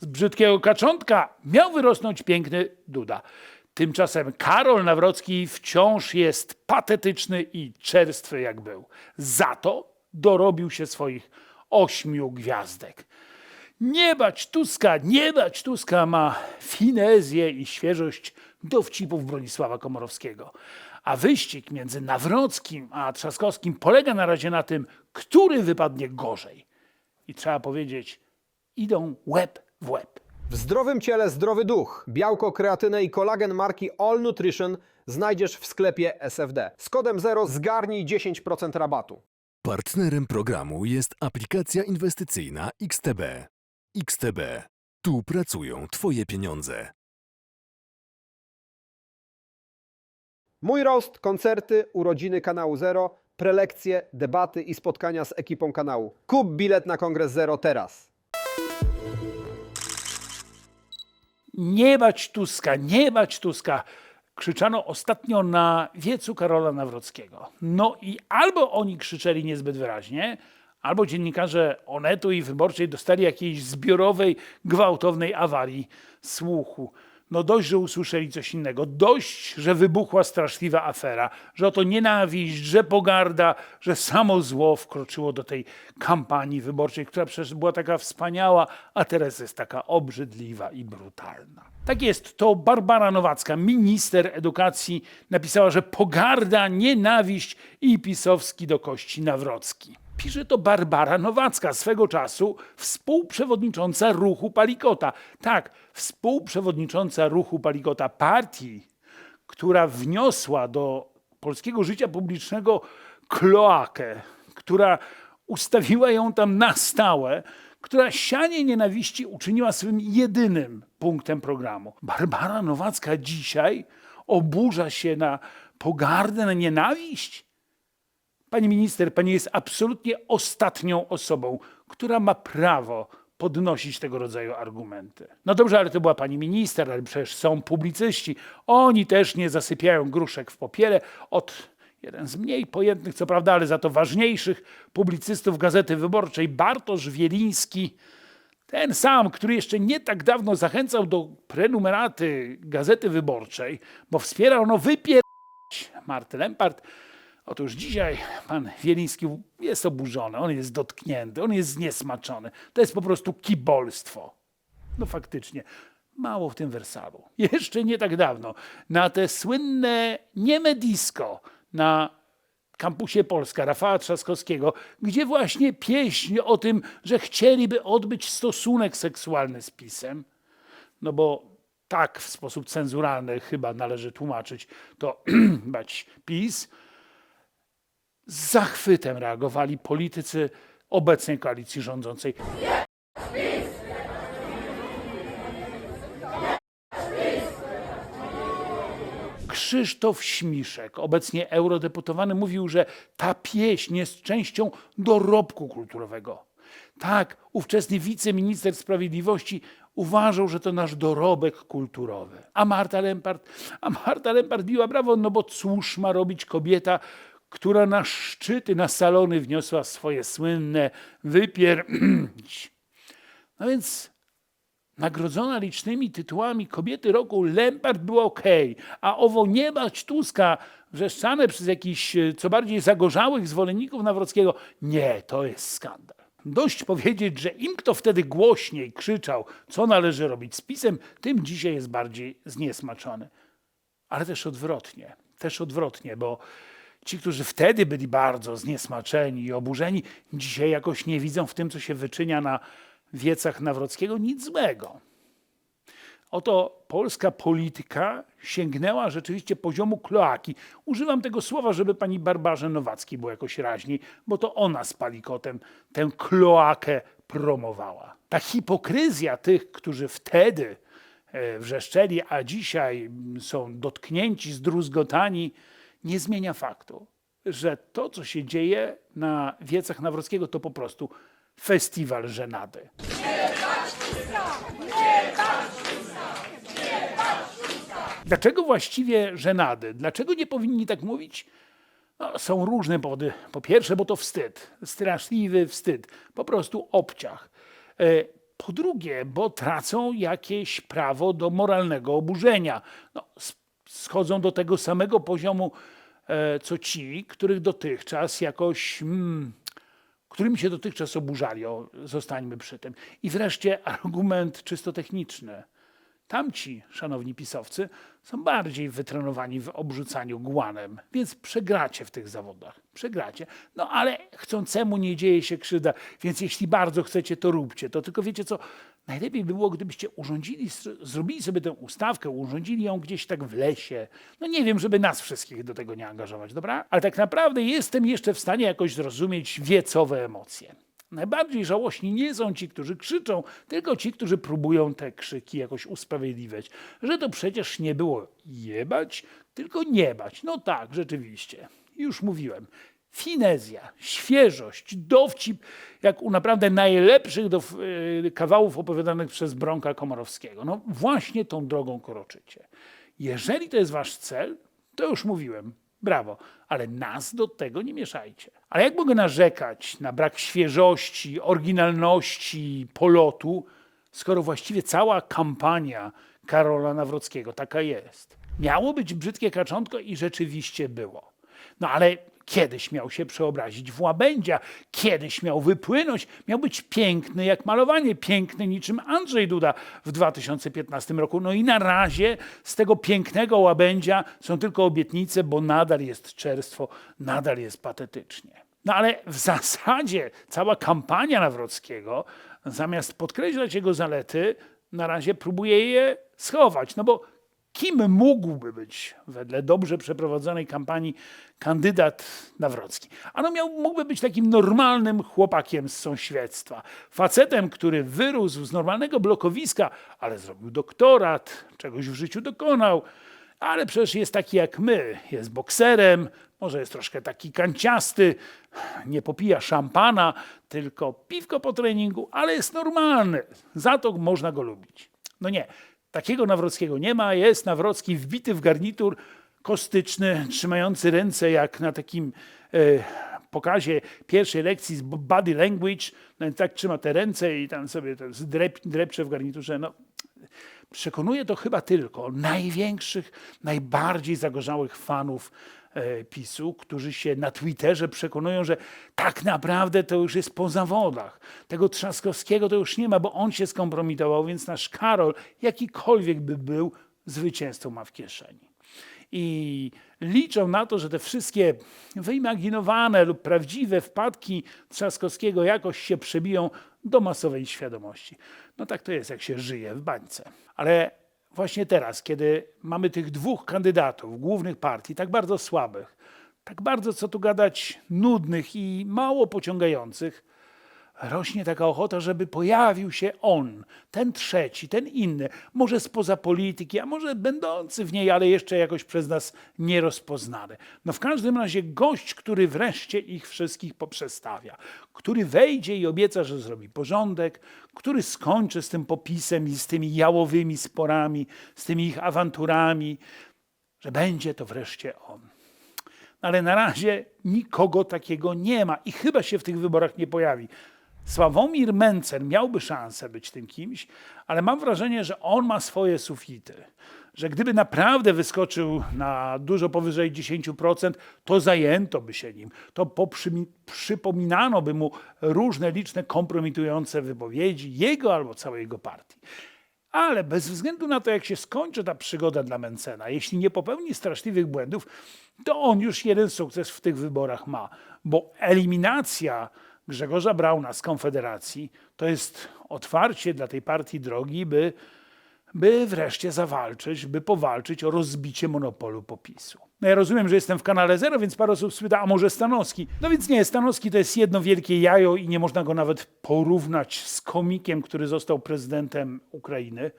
Z brzydkiego kaczątka miał wyrosnąć piękny Duda. Tymczasem Karol Nawrocki wciąż jest patetyczny i czerstwy jak był. Za to dorobił się swoich ośmiu gwiazdek. Nie bać Tuska, nie bać Tuska ma finezję i świeżość dowcipów Bronisława Komorowskiego. A wyścig między Nawrockim a Trzaskowskim polega na razie na tym, który wypadnie gorzej. I trzeba powiedzieć, idą łeb w łeb. W zdrowym ciele zdrowy duch. Białko, kreatynę i kolagen marki All Nutrition znajdziesz w sklepie SFD. Z kodem 0 zgarnij 10% rabatu. Partnerem programu jest aplikacja inwestycyjna XTB. XTB. Tu pracują Twoje pieniądze. Mój roast, koncerty, urodziny kanału Zero, prelekcje, debaty i spotkania z ekipą kanału. Kup bilet na Kongres Zero teraz. Nie bać Tuska, nie bać Tuska. Krzyczano ostatnio na wiecu Karola Nawrockiego. No i albo oni krzyczeli niezbyt wyraźnie, albo dziennikarze Onetu i Wyborczej dostali jakiejś zbiorowej, gwałtownej awarii słuchu. No dość, że usłyszeli coś innego. Dość, że wybuchła straszliwa afera, że oto nienawiść, że pogarda, że samo zło wkroczyło do tej kampanii wyborczej, która przecież była taka wspaniała, a teraz jest taka obrzydliwa i brutalna. Tak jest, to Barbara Nowacka, minister edukacji, napisała, że pogarda, nienawiść i pisowski do kości Nawrocki. Pisze to Barbara Nowacka, swego czasu współprzewodnicząca ruchu Palikota. Tak, współprzewodnicząca ruchu Palikota, partii, która wniosła do polskiego życia publicznego kloakę, która ustawiła ją tam na stałe, która sianie nienawiści uczyniła swym jedynym punktem programu. Barbara Nowacka dzisiaj oburza się na pogardę, na nienawiść? Pani minister, pani jest absolutnie ostatnią osobą, która ma prawo podnosić tego rodzaju argumenty. No dobrze, ale to była pani minister, ale przecież są publicyści. Oni też nie zasypiają gruszek w popiele od jeden z mniej pojętnych, co prawda, ale za to ważniejszych publicystów Gazety Wyborczej, Bartosz Wieliński, ten sam, który jeszcze nie tak dawno zachęcał do prenumeraty Gazety Wyborczej, bo wspierał no wypier... Martę Lempart. Otóż dzisiaj pan Wieliński jest oburzony, on jest dotknięty, on jest zniesmaczony. To jest po prostu kibolstwo. No faktycznie, mało w tym wersalu. Jeszcze nie tak dawno na te słynne nieme disco na kampusie Polska Rafała Trzaskowskiego, gdzie właśnie pieśń o tym, że chcieliby odbyć stosunek seksualny z pisem, no bo tak w sposób cenzuralny chyba należy tłumaczyć to bać PiS, z zachwytem reagowali politycy obecnej koalicji rządzącej. Krzysztof Śmiszek, obecnie eurodeputowany, mówił, że ta pieśń jest częścią dorobku kulturowego. Tak, ówczesny wiceminister sprawiedliwości uważał, że to nasz dorobek kulturowy. A Marta Lempart, a Marta Lempart biła brawo, no bo cóż ma robić kobieta, która na szczyty, na salony wniosła swoje słynne wypier... No więc nagrodzona licznymi tytułami kobiety roku Lempart była ok, a owo nie bać Tuska wrzeszczane przez jakichś e, co bardziej zagorzałych zwolenników Nawrockiego, nie, to jest skandal. Dość powiedzieć, że im kto wtedy głośniej krzyczał, co należy robić z pisem, tym dzisiaj jest bardziej zniesmaczony. Ale też odwrotnie, też odwrotnie, bo ci, którzy wtedy byli bardzo zniesmaczeni i oburzeni, dzisiaj jakoś nie widzą w tym, co się wyczynia na wiecach Nawrockiego, nic złego. Oto polska polityka sięgnęła rzeczywiście poziomu kloaki. Używam tego słowa, żeby pani Barbarze Nowackiej było jakoś raźniej, bo to ona z palikotem tę kloakę promowała. Ta hipokryzja tych, którzy wtedy e, wrzeszczeli, a dzisiaj są dotknięci, zdruzgotani, nie zmienia faktu, że to, co się dzieje na wiecach Nawrockiego, to po prostu festiwal żenady. Dlaczego właściwie żenady? Dlaczego nie powinni tak mówić? No, są różne powody. Po pierwsze, bo to wstyd. Straszliwy wstyd. Po prostu obciach. E, Po drugie, bo tracą jakieś prawo do moralnego oburzenia. No, schodzą do tego samego poziomu, e, co ci, których dotychczas jakoś. Mm, którymi się dotychczas oburzali. O, zostańmy przy tym. I wreszcie argument czysto techniczny. Tamci, szanowni pisowcy, są bardziej wytrenowani w obrzucaniu głanem, więc przegracie w tych zawodach. Przegracie. No ale chcącemu nie dzieje się krzywda, więc jeśli bardzo chcecie, to róbcie to. Tylko wiecie co, najlepiej by było, gdybyście urządzili, zrobili sobie tę ustawkę, urządzili ją gdzieś tak w lesie. No nie wiem, żeby nas wszystkich do tego nie angażować, dobra? Ale tak naprawdę jestem jeszcze w stanie jakoś zrozumieć wiecowe emocje. Najbardziej żałośni nie są ci, którzy krzyczą, tylko ci, którzy próbują te krzyki jakoś usprawiedliwiać. Że to przecież nie było jebać, tylko nie bać. No tak, rzeczywiście. Już mówiłem. Finezja, świeżość, dowcip, jak u naprawdę najlepszych do, yy, kawałów opowiadanych przez Bronka Komorowskiego. No właśnie tą drogą kroczycie. Jeżeli to jest wasz cel, to już mówiłem, brawo, ale nas do tego nie mieszajcie. Ale jak mogę narzekać na brak świeżości, oryginalności, polotu, skoro właściwie cała kampania Karola Nawrockiego taka jest? Miało być brzydkie kaczątko i rzeczywiście było. No ale kiedyś miał się przeobrazić w łabędzia, kiedyś miał wypłynąć, miał być piękny jak malowanie, piękny niczym Andrzej Duda w 2015 roku. No i na razie z tego pięknego łabędzia są tylko obietnice, bo nadal jest czerstwo, nadal jest patetycznie. No ale w zasadzie cała kampania Nawrockiego, zamiast podkreślać jego zalety, na razie próbuje je schować. No bo kim mógłby być wedle dobrze przeprowadzonej kampanii kandydat Nawrocki? Ano miał, mógłby być takim normalnym chłopakiem z sąsiedztwa. Facetem, który wyrósł z normalnego blokowiska, ale zrobił doktorat, czegoś w życiu dokonał. Ale przecież jest taki jak my, jest bokserem, może jest troszkę taki kanciasty, nie popija szampana, tylko piwko po treningu, ale jest normalny. Za to można go lubić. No nie, takiego Nawrockiego nie ma. Jest Nawrocki wbity w garnitur kostyczny, trzymający ręce jak na takim e, pokazie pierwszej lekcji z body language. No tak trzyma te ręce i tam sobie drep, drepcze w garniturze. No, przekonuje to chyba tylko największych, najbardziej zagorzałych fanów PiSu, którzy się na Twitterze przekonują, że tak naprawdę to już jest po zawodach. Tego Trzaskowskiego to już nie ma, bo on się skompromitował, więc nasz Karol, jakikolwiek by był, zwycięzcą ma w kieszeni. I liczą na to, że te wszystkie wyimaginowane lub prawdziwe wpadki Trzaskowskiego jakoś się przebiją do masowej świadomości. No tak to jest, jak się żyje w bańce. Ale właśnie teraz, kiedy mamy tych dwóch kandydatów głównych partii, tak bardzo słabych, tak bardzo, co tu gadać, nudnych i mało pociągających, rośnie taka ochota, żeby pojawił się on, ten trzeci, ten inny, może spoza polityki, a może będący w niej, ale jeszcze jakoś przez nas nierozpoznany. No w każdym razie gość, który wreszcie ich wszystkich poprzestawia, który wejdzie i obieca, że zrobi porządek, który skończy z tym popisem i z tymi jałowymi sporami, z tymi ich awanturami, że będzie to wreszcie on. Ale na razie nikogo takiego nie ma i chyba się w tych wyborach nie pojawi. Sławomir Mencen miałby szansę być tym kimś, ale mam wrażenie, że on ma swoje sufity. Że gdyby naprawdę wyskoczył na dużo powyżej 10%, to zajęto by się nim. To przypominano by mu różne liczne kompromitujące wypowiedzi jego albo całej jego partii. Ale bez względu na to, jak się skończy ta przygoda dla Mencena, jeśli nie popełni straszliwych błędów, to on już jeden sukces w tych wyborach ma, bo eliminacja Grzegorza Brauna z Konfederacji to jest otwarcie dla tej partii drogi, by, by wreszcie zawalczyć, by powalczyć o rozbicie monopolu popisu. No ja rozumiem, że jestem w kanale Zero, więc parę osób spyta, a może Stanowski? No więc nie, Stanowski to jest jedno wielkie jajo i nie można go nawet porównać z komikiem, który został prezydentem Ukrainy,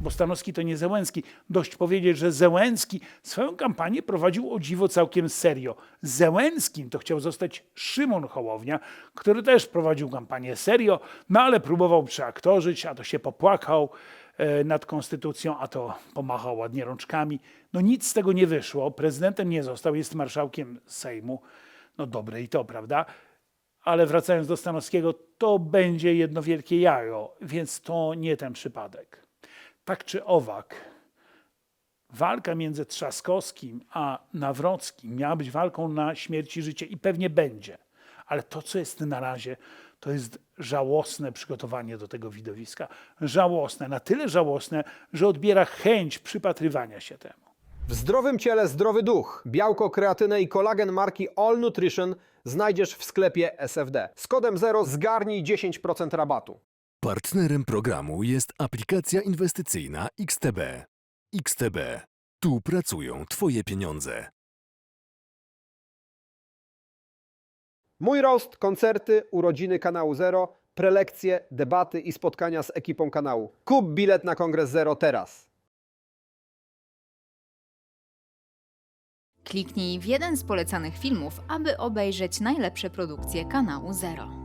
bo Stanowski to nie Zełenski. Dość powiedzieć, że Zełenski swoją kampanię prowadził o dziwo całkiem serio. Zełenskim to chciał zostać Szymon Hołownia, który też prowadził kampanię serio, no ale próbował przeaktorzyć, a to się popłakał e, nad konstytucją, a to pomachał ładnie rączkami. No nic z tego nie wyszło. Prezydentem nie został, jest marszałkiem Sejmu. No dobre i to, prawda? Ale wracając do Stanowskiego, to będzie jedno wielkie jajo, więc to nie ten przypadek. Tak czy owak, walka między Trzaskowskim a Nawrockim miała być walką na śmierć i życie i pewnie będzie. Ale to, co jest na razie, to jest żałosne przygotowanie do tego widowiska. Żałosne, na tyle żałosne, że odbiera chęć przypatrywania się temu. W zdrowym ciele zdrowy duch. Białko, kreatynę i kolagen marki All Nutrition znajdziesz w sklepie SFD. Z kodem 0 zgarnij 10% rabatu. Partnerem programu jest aplikacja inwestycyjna XTB. XTB. Tu pracują Twoje pieniądze. Mój roast, koncerty, urodziny kanału Zero, prelekcje, debaty i spotkania z ekipą kanału. Kup bilet na Kongres Zero teraz. Kliknij w jeden z polecanych filmów, aby obejrzeć najlepsze produkcje kanału Zero.